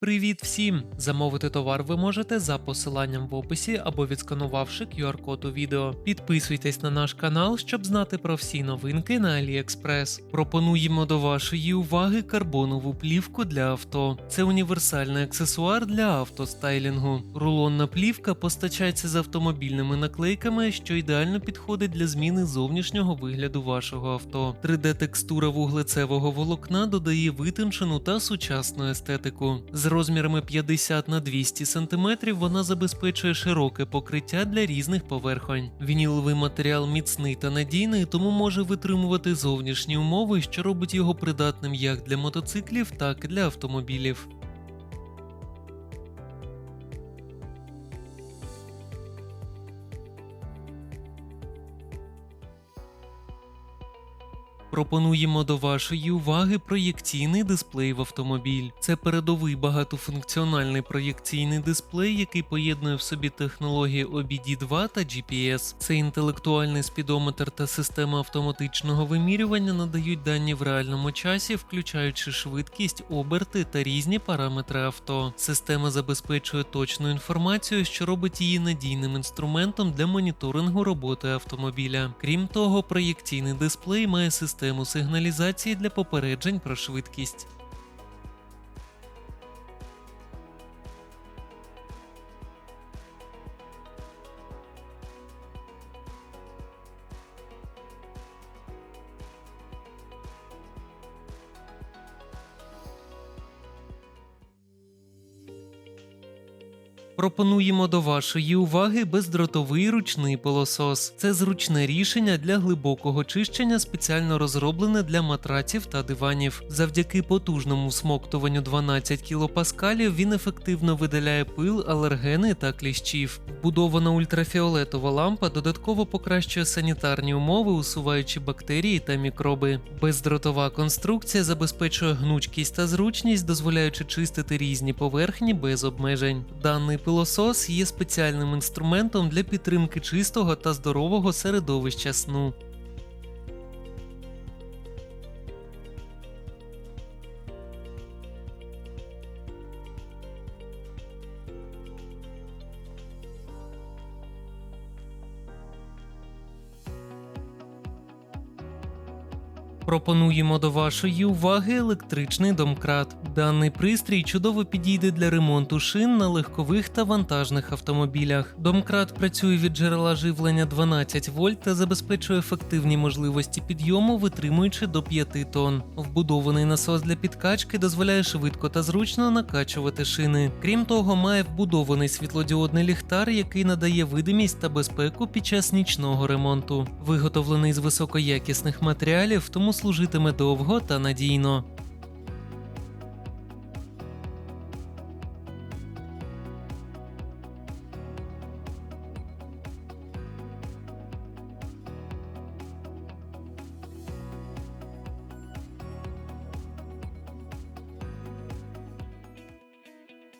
Привіт всім! Замовити товар ви можете за посиланням в описі або відсканувавши QR-код у відео. Підписуйтесь на наш канал, щоб знати про всі новинки на AliExpress. Пропонуємо до вашої уваги карбонову плівку для авто. Це універсальний аксесуар для автостайлінгу. Рулонна плівка постачається з автомобільними наклейками, що ідеально підходить для зміни зовнішнього вигляду вашого авто. 3D-текстура вуглецевого волокна додає витончену та сучасну естетику. З розмірами 50 на 200 см вона забезпечує широке покриття для різних поверхонь. Вініловий матеріал міцний та надійний, тому може витримувати зовнішні умови, що робить його придатним як для мотоциклів, так і для автомобілів. Пропонуємо до вашої уваги проєкційний дисплей в автомобіль. Це передовий багатофункціональний проєкційний дисплей, який поєднує в собі технології OBD2 та GPS. Цей інтелектуальний спідометр та система автоматичного вимірювання надають дані в реальному часі, включаючи швидкість, оберти та різні параметри авто. Система забезпечує точну інформацію, що робить її надійним інструментом для моніторингу роботи автомобіля. Крім того, проєкційний дисплей має систему сигналізації для попереджень про швидкість. Пропонуємо до вашої уваги бездротовий ручний пилосос. Це зручне рішення для глибокого чищення, спеціально розроблене для матраців та диванів. Завдяки потужному всмоктуванню 12 кілопаскалів він ефективно видаляє пил, алергени та кліщів. Вбудована ультрафіолетова лампа додатково покращує санітарні умови, усуваючи бактерії та мікроби. Бездротова конструкція забезпечує гнучкість та зручність, дозволяючи чистити різні поверхні без обмежень. Даний пилосос є спеціальним інструментом для підтримки чистого та здорового середовища сну. Пропонуємо до вашої уваги електричний домкрат. Даний пристрій чудово підійде для ремонту шин на легкових та вантажних автомобілях. Домкрат працює від джерела живлення 12 вольт та забезпечує ефективні можливості підйому, витримуючи до 5 тонн. Вбудований насос для підкачки дозволяє швидко та зручно накачувати шини. Крім того, має вбудований світлодіодний ліхтар, який надає видимість та безпеку під час нічного ремонту. Виготовлений з високоякісних матеріалів, тому служитиме довго та надійно.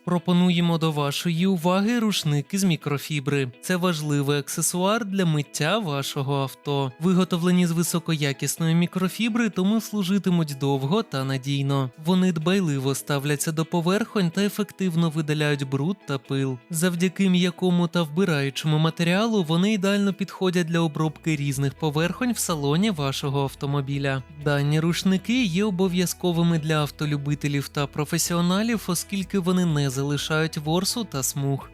Пропонуємо до вашої уваги рушники з мікрофібри. Це важливий аксесуар для миття вашого авто. Виготовлені з високоякісної мікрофібри, тому служитимуть довго та надійно. Вони дбайливо ставляться до поверхонь та ефективно видаляють бруд та пил. Завдяки м'якому та вбираючому матеріалу вони ідеально підходять для обробки різних поверхонь в салоні вашого автомобіля. Дані рушники є обов'язковими для автолюбителів та професіоналів, оскільки вони не залишають ворсу та смуг.